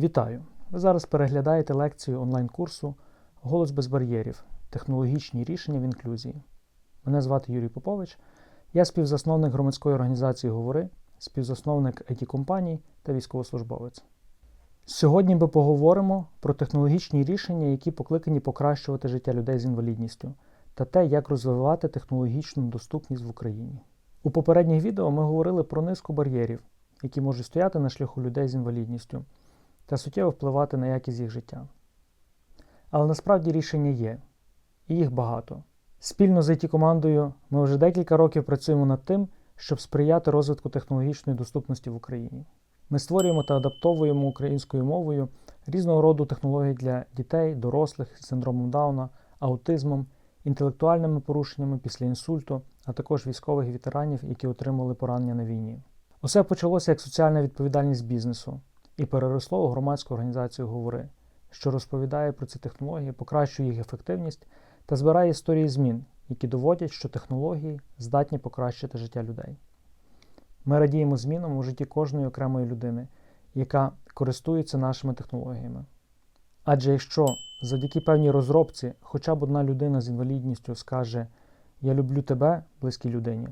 Вітаю! Ви зараз переглядаєте лекцію онлайн-курсу Голос без бар'єрів. Технологічні рішення в інклюзії. Мене звати Юрій Попович. Я співзасновник громадської організації Говори, співзасновник it компаній та військовослужбовець. Сьогодні ми поговоримо про технологічні рішення, які покликані покращувати життя людей з інвалідністю, та те, як розвивати технологічну доступність в Україні. У попередніх відео ми говорили про низку бар'єрів, які можуть стояти на шляху людей з інвалідністю та суттєво впливати на якість їх життя. Але насправді рішення є, і їх багато. Спільно з it командою ми вже декілька років працюємо над тим, щоб сприяти розвитку технологічної доступності в Україні. Ми створюємо та адаптовуємо українською мовою різного роду технології для дітей, дорослих з синдромом Дауна, аутизмом, інтелектуальними порушеннями після інсульту, а також військових ветеранів, які отримали поранення на війні. Усе почалося як соціальна відповідальність бізнесу і переросло у громадську організацію Говори, що розповідає про ці технології, покращує їх ефективність та збирає історії змін, які доводять, що технології здатні покращити життя людей. Ми радіємо змінам у житті кожної окремої людини, яка користується нашими технологіями. Адже якщо завдяки певній розробці хоча б одна людина з інвалідністю скаже Я люблю тебе, близькій людині,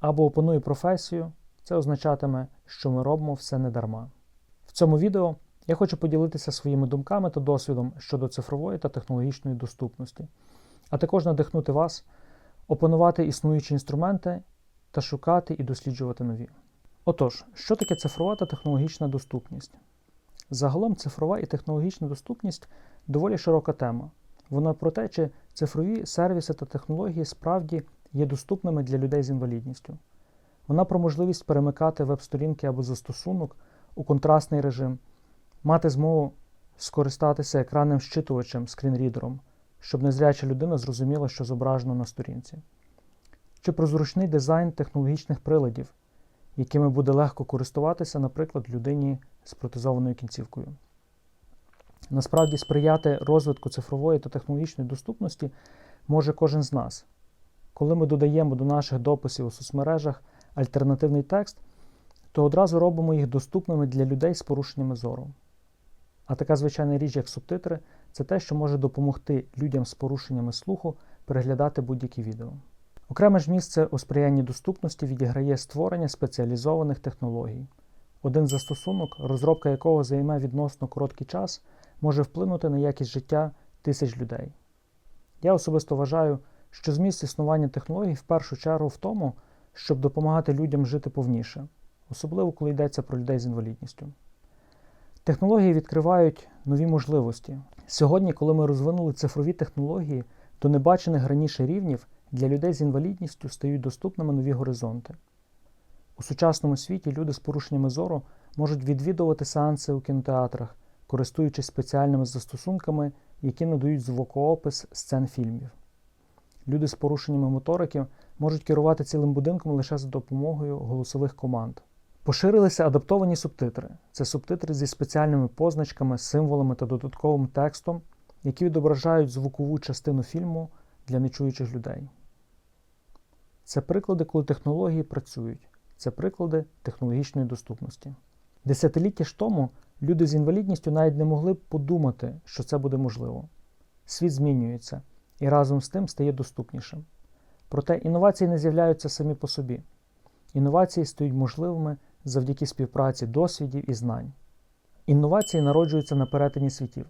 або опанує професію, це означатиме, що ми робимо все недарма. Цьому відео я хочу поділитися своїми думками та досвідом щодо цифрової та технологічної доступності, а також надихнути вас опанувати існуючі інструменти та шукати і досліджувати нові. Отож, що таке цифрова та технологічна доступність? Загалом цифрова і технологічна доступність доволі широка тема. Вона про те, чи цифрові сервіси та технології справді є доступними для людей з інвалідністю. Вона про можливість перемикати веб-сторінки або застосунок у контрастний режим, мати змогу скористатися екранним щитувачем скрінрідером, щоб незряча людина зрозуміла, що зображено на сторінці, чи про зручний дизайн технологічних приладів, якими буде легко користуватися, наприклад, людині з протезованою кінцівкою. Насправді, сприяти розвитку цифрової та технологічної доступності може кожен з нас. Коли ми додаємо до наших дописів у соцмережах альтернативний текст, то одразу робимо їх доступними для людей з порушеннями зору. А така звичайна річ, як субтитри, це те, що може допомогти людям з порушеннями слуху переглядати будь-які відео. Окреме ж місце у сприянні доступності відіграє створення спеціалізованих технологій. Один застосунок, розробка якого займе відносно короткий час, може вплинути на якість життя тисяч людей. Я особисто вважаю, що зміст існування технологій в першу чергу в тому, щоб допомагати людям жити повніше, особливо коли йдеться про людей з інвалідністю. Технології відкривають нові можливості. Сьогодні, коли ми розвинули цифрові технології до небачених раніше рівнів, для людей з інвалідністю стають доступними нові горизонти. У сучасному світі люди з порушеннями зору можуть відвідувати сеанси у кінотеатрах, користуючись спеціальними застосунками, які надають звукоопис сцен фільмів. Люди з порушеннями моторики можуть керувати цілим будинком лише за допомогою голосових команд. Поширилися адаптовані субтитри. Це субтитри зі спеціальними позначками, символами та додатковим текстом, які відображають звукову частину фільму для нечуючих людей. Це приклади, коли технології працюють. Це приклади технологічної доступності. Десятиліття ж тому люди з інвалідністю навіть не могли б подумати, що це буде можливо. Світ змінюється і разом з тим стає доступнішим. Проте інновації не з'являються самі по собі. Інновації стають можливими завдяки співпраці досвідів і знань. Інновації народжуються на перетині світів.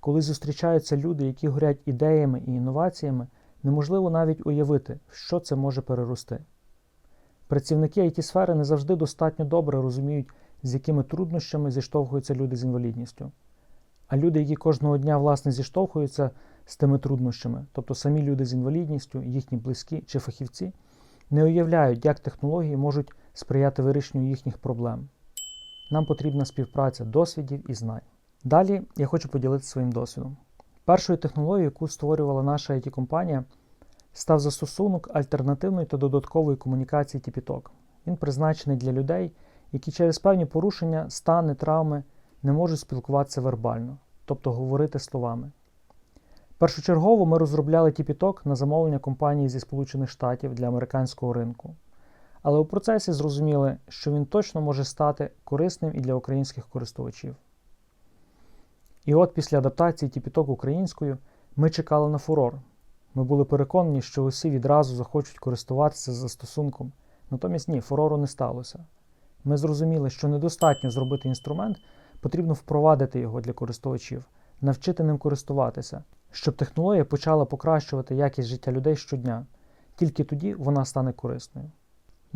Коли зустрічаються люди, які горять ідеями і інноваціями, неможливо навіть уявити, що це може перерости. Працівники it сфери не завжди достатньо добре розуміють, з якими труднощами зіштовхуються люди з інвалідністю. А люди, які кожного дня власне зіштовхуються з тими труднощами, тобто самі люди з інвалідністю, їхні близькі чи фахівці, не уявляють, як технології можуть сприяти вирішенню їхніх проблем. Нам потрібна співпраця досвідів і знань. Далі я хочу поділитися своїм досвідом. Першою технологією, яку створювала наша it компанія став застосунок альтернативної та додаткової комунікації TPTalk. Він призначений для людей, які через певні порушення, стани, травми не можуть спілкуватися вербально, тобто говорити словами. Першочергово ми розробляли TPTalk на замовлення компанії зі Сполучених Штатів для американського ринку. Але у процесі зрозуміли, що він точно може стати корисним і для українських користувачів. І от після адаптації Тіпіток українською ми чекали на фурор. Ми були переконані, що усі відразу захочуть користуватися застосунком. Натомість ні, фурору не сталося. Ми зрозуміли, що недостатньо зробити інструмент, потрібно впровадити його для користувачів, навчити ним користуватися, щоб технологія почала покращувати якість життя людей щодня. Тільки тоді вона стане корисною.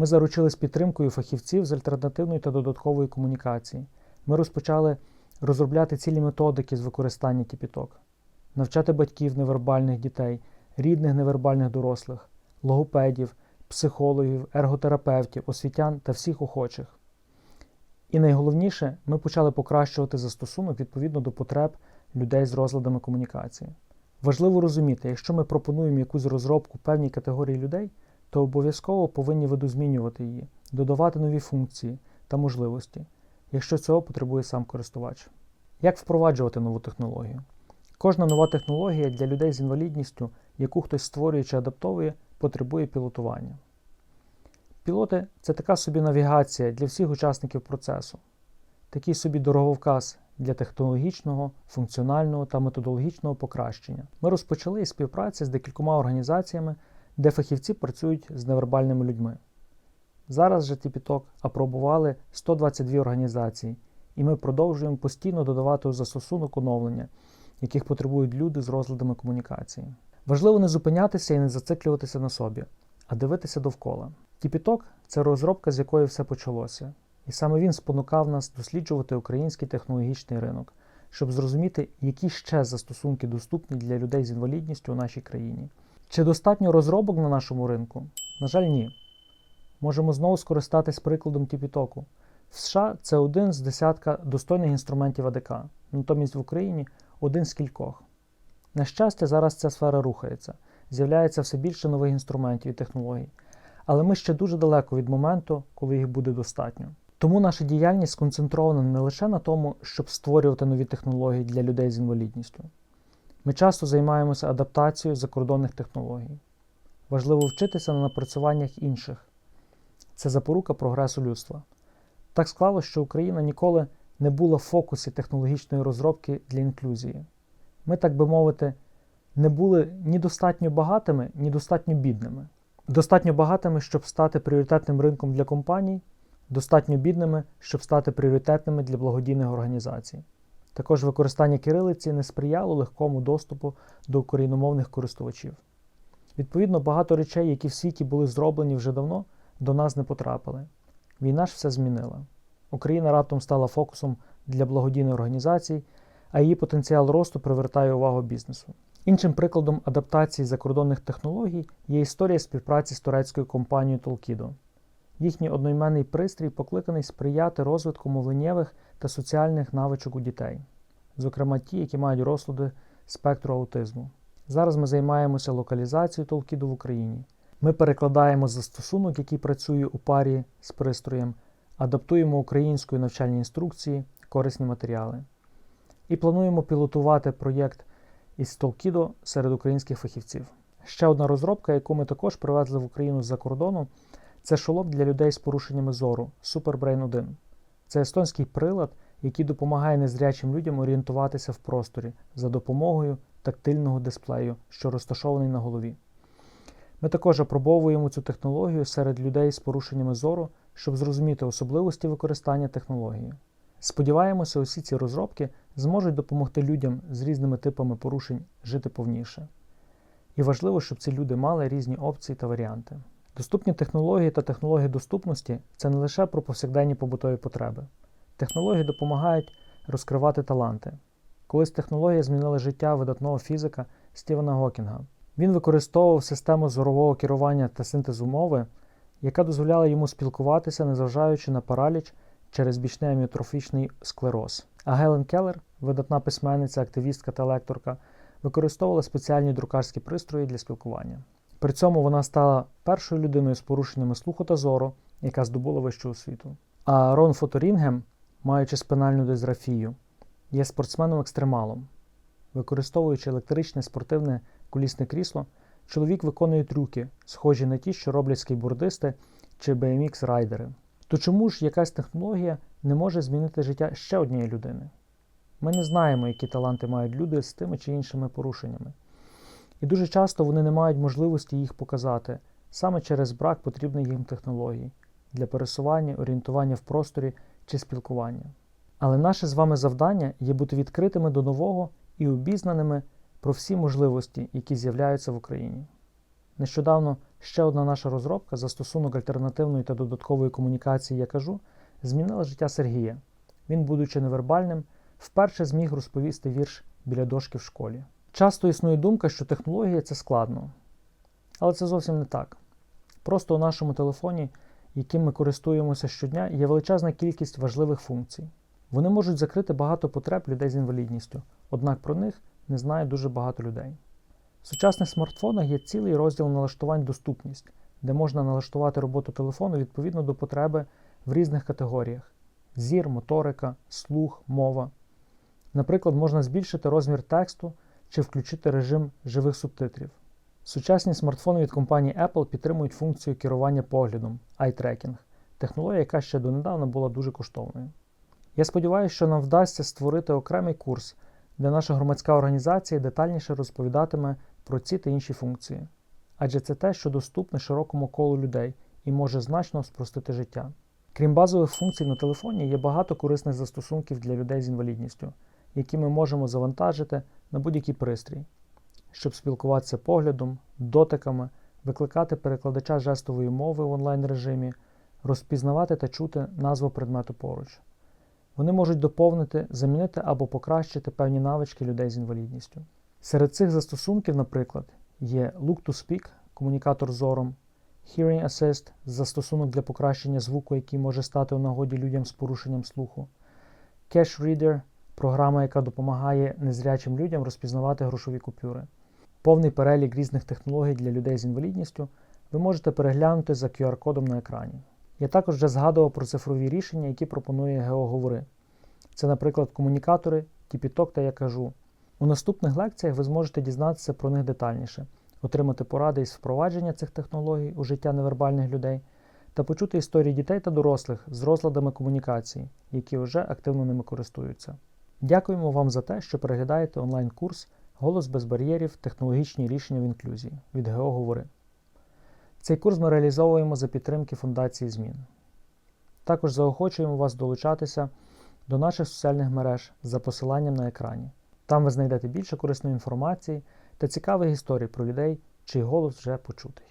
Ми заручились підтримкою фахівців з альтернативної та додаткової комунікації. Ми розпочали розробляти цілі методики з використання тіпіток, навчати батьків невербальних дітей, рідних невербальних дорослих, логопедів, психологів, ерготерапевтів, освітян та всіх охочих. І найголовніше, ми почали покращувати застосунок відповідно до потреб людей з розладами комунікації. Важливо розуміти, якщо ми пропонуємо якусь розробку певній категорії людей, то обов'язково повинні видозмінювати її, додавати нові функції та можливості, якщо цього потребує сам користувач. Як впроваджувати нову технологію? Кожна нова технологія для людей з інвалідністю, яку хтось створює чи адаптовує, потребує пілотування. Пілоти це така собі навігація для всіх учасників процесу, такий собі дороговказ для технологічного, функціонального та методологічного покращення. Ми розпочали із співпраці з декількома організаціями, де фахівці працюють з невербальними людьми. Зараз же Тіпіток апробували 122 організації, і ми продовжуємо постійно додавати у застосунок оновлення, яких потребують люди з розладами комунікації. Важливо не зупинятися і не зациклюватися на собі, а дивитися довкола. Тіпіток це розробка, з якої все почалося, і саме він спонукав нас досліджувати український технологічний ринок, щоб зрозуміти, які ще застосунки доступні для людей з інвалідністю у нашій країні. Чи достатньо розробок на нашому ринку? На жаль, ні. Можемо знову скористатись прикладом Тіпітоку. В США це один з десятка достойних інструментів АДК, натомість в Україні один з кількох. На щастя, зараз ця сфера рухається, з'являється все більше нових інструментів і технологій. Але ми ще дуже далеко від моменту, коли їх буде достатньо. Тому наша діяльність сконцентрована не лише на тому, щоб створювати нові технології для людей з інвалідністю. Ми часто займаємося адаптацією закордонних технологій. Важливо вчитися на напрацюваннях інших. Це запорука прогресу людства. Так склалося, що Україна ніколи не була в фокусі технологічної розробки для інклюзії. Ми, так би мовити, не були ні достатньо багатими, ні достатньо бідними. Достатньо багатими, щоб стати пріоритетним ринком для компаній, достатньо бідними, щоб стати пріоритетними для благодійних організацій. Також використання кирилиці не сприяло легкому доступу до україномовних користувачів. Відповідно, багато речей, які в світі були зроблені вже давно, до нас не потрапили. Війна ж все змінила. Україна раптом стала фокусом для благодійних організацій, а її потенціал росту привертає увагу бізнесу. Іншим прикладом адаптації закордонних технологій є історія співпраці з турецькою компанією Толкідо. Їхній одноіменний пристрій покликаний сприяти розвитку мовленнєвих та соціальних навичок у дітей, зокрема ті, які мають розлади спектру аутизму. Зараз ми займаємося локалізацією Толкіду в Україні. Ми перекладаємо застосунок, який працює у парі з пристроєм, адаптуємо українською навчальні інструкції, корисні матеріали. І плануємо пілотувати проєкт із Толкідо серед українських фахівців. Ще одна розробка, яку ми також привезли в Україну з-за кордону, це шолом для людей з порушеннями зору SuperBrain 1. Це естонський прилад, який допомагає незрячим людям орієнтуватися в просторі за допомогою тактильного дисплею, що розташований на голові. Ми також опробовуємо цю технологію серед людей з порушеннями зору, щоб зрозуміти особливості використання технології. Сподіваємося, усі ці розробки зможуть допомогти людям з різними типами порушень жити повніше. І важливо, щоб ці люди мали різні опції та варіанти. Доступні технології та технології доступності це не лише про повсякденні побутові потреби. Технології допомагають розкривати таланти. Колись технологія змінила життя видатного фізика Стівена Гокінга. Він використовував систему зорового керування та синтезу мови, яка дозволяла йому спілкуватися, незважаючи на параліч через бічний аміотрофічний склероз. А Гелен Келлер, видатна письменниця, активістка та лекторка, використовувала спеціальні друкарські пристрої для спілкування. При цьому вона стала першою людиною з порушеннями слуху та зору, яка здобула вищу освіту. А Рон Фоторінгем, маючи спинальну дизрафію, є спортсменом-екстремалом. Використовуючи електричне спортивне колісне крісло, чоловік виконує трюки, схожі на ті, що роблять скейбордисти чи BMX райдери. То чому ж якась технологія не може змінити життя ще однієї людини? Ми не знаємо, які таланти мають люди з тими чи іншими порушеннями. І дуже часто вони не мають можливості їх показати саме через брак потрібних їм технологій для пересування, орієнтування в просторі чи спілкування. Але наше з вами завдання є бути відкритими до нового і обізнаними про всі можливості, які з'являються в Україні. Нещодавно ще одна наша розробка застосунок альтернативної та додаткової комунікації, я кажу, змінила життя Сергія. Він, будучи невербальним, вперше зміг розповісти вірш біля дошки в школі. Часто існує думка, що технологія це складно. Але це зовсім не так. Просто у нашому телефоні, яким ми користуємося щодня, є величезна кількість важливих функцій. Вони можуть закрити багато потреб людей з інвалідністю, однак про них не знає дуже багато людей. В сучасних смартфонах є цілий розділ налаштувань доступність, де можна налаштувати роботу телефону відповідно до потреби в різних категоріях: зір, моторика, слух, мова. Наприклад, можна збільшити розмір тексту чи включити режим живих субтитрів. Сучасні смартфони від компанії Apple підтримують функцію керування поглядом eye tracking, технологія, яка ще донедавна була дуже коштовною. Я сподіваюся, що нам вдасться створити окремий курс, де наша громадська організація детальніше розповідатиме про ці та інші функції, адже це те, що доступне широкому колу людей і може значно спростити життя. Крім базових функцій на телефоні, є багато корисних застосунків для людей з інвалідністю, які ми можемо завантажити на будь-який пристрій, щоб спілкуватися поглядом, дотиками, викликати перекладача жестової мови в онлайн режимі, розпізнавати та чути назву предмету поруч. Вони можуть доповнити, замінити або покращити певні навички людей з інвалідністю. Серед цих застосунків, наприклад, є Look to Speak, комунікатор зором, Hearing Assist застосунок для покращення звуку, який може стати у нагоді людям з порушенням слуху, Cash Reader програма, яка допомагає незрячим людям розпізнавати грошові купюри. Повний перелік різних технологій для людей з інвалідністю ви можете переглянути за QR-кодом на екрані. Я також вже згадував про цифрові рішення, які пропонує Геоговори. Це, наприклад, комунікатори, Тіпіток та я кажу. У наступних лекціях ви зможете дізнатися про них детальніше, отримати поради із впровадження цих технологій у життя невербальних людей та почути історії дітей та дорослих з розладами комунікації, які вже активно ними користуються. Дякуємо вам за те, що переглядаєте онлайн-курс Голос без бар'єрів. Технологічні рішення в інклюзії від ГЕО Говори. Цей курс ми реалізовуємо за підтримки Фундації Змін. Також заохочуємо вас долучатися до наших соціальних мереж за посиланням на екрані. Там ви знайдете більше корисної інформації та цікавих історій про людей, чий голос вже почутий.